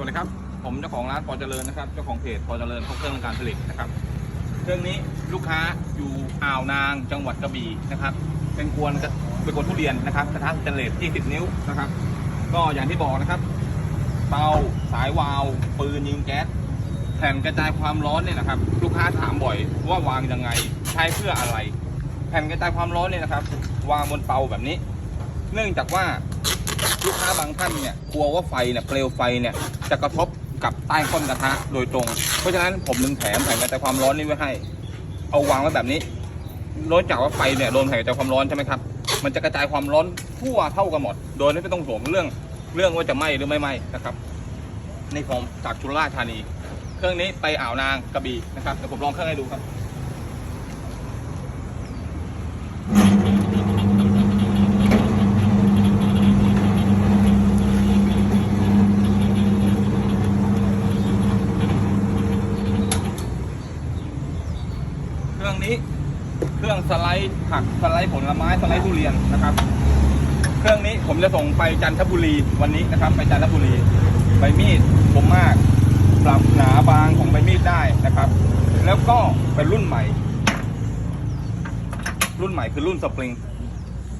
วัสดีครับ ผมเจ้าของร้านพอเจริญนะครับ เจ้าของเพจพอเจริญครบเครื่องการผลิตนะครับ เครื่องนี้ลูกค้าอยู่อ่าวนางจังหวัดกระบี่นะครับ เป็นกวนเป็นกวนทุเรียนนะครับ กระทะสแตนเลส20 นิ้วนะครับ ก็อย่างที่บอกนะครับ เตาสายวาล์วปืนยิงแก๊สแผ่นกระจายความร้อนเนี่ยนะครับ ลูกค้าถามบ่อยว่าวางยังไง ใช้เพื่ออะไร แผ่นกระจายความร้อนเนี่ยนะครับ วางบนเตาแบบนี้ เนื่องจากว่า ลูกค้าบางท่านเนี่ยกลัวว่าไฟเนี่ยเปลวไฟเนี่ยจะกระทบกับใต้ก้นกระทะโดยตรง เพราะฉะนั้นผมถึงแถมแผ่นกระจายความร้อนนี้ไว้ให้ เอาวางไว้แบบนี้นอกจากว่าไฟเนี่ยโดนแผ่นกระจายความร้อนใช่ไหมครับ มันจะกระจายความร้อนทั่วเท่ากันหมด โดยไม่ต้องห่วงเรื่องเรื่องว่าจะไหม้หรือไม่ไหม้นะครับ ในี่ผมจากชุราชธานี เครื่องนี้ไปอ่าวนางกระบี่นะครับเดี๋ยวผมลองเครื่องให้ดูครับ รื่องนี้ เครื่องสไลด์ผักสไลด์ผลไม้สไลด์ทุเรียนนะครับ เครื่องนี้ผมจะส่งไปจันทบุรีวันนี้นะครับ ไปจันทบุรีใบมีดคมมาก ปรับหนาบางของใบมีดได้นะครับ แล้วก็เป็นรุ่นใหม่ รุ่นใหม่คือรุ่นสปริง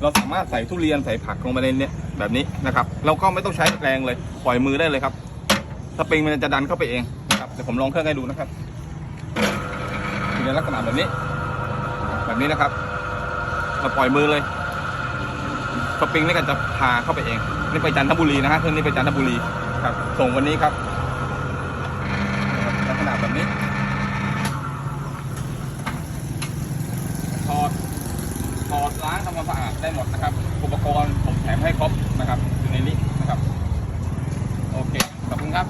เราสามารถใส่ทุเรียนใส่ผักลงไปในนี้แบบนี้นะครับเราก็ไม่ต้องใช้แรงเลย ปล่อยมือได้เลยครับ สปริงมันจะดันเข้าไปเองนะครับเดี๋ยวผมลองเครื่องให้ดูนะครับ อยู่ในลักษณะแบบนี้ แบบนี้นะครับเราปล่อยมือเลยสปริงนี่ก็จะพาเข้าไปเอง นี่ไปจันทบุรีนะฮะเครื่องนี้ไปจันทบุรีครับ ส่งวันนี้ครับลักษณะแบบนี้ถอดถอดล้างทำความสะอาดได้หมดนะครับ อุปกรณ์ผมแถมให้ครบนะครับอยู่ในนี้นะครับ โอเค ขอบคุณครับ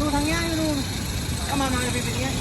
ดูทางเนี้ดูเอามามาเป็นอย่างเงี้ย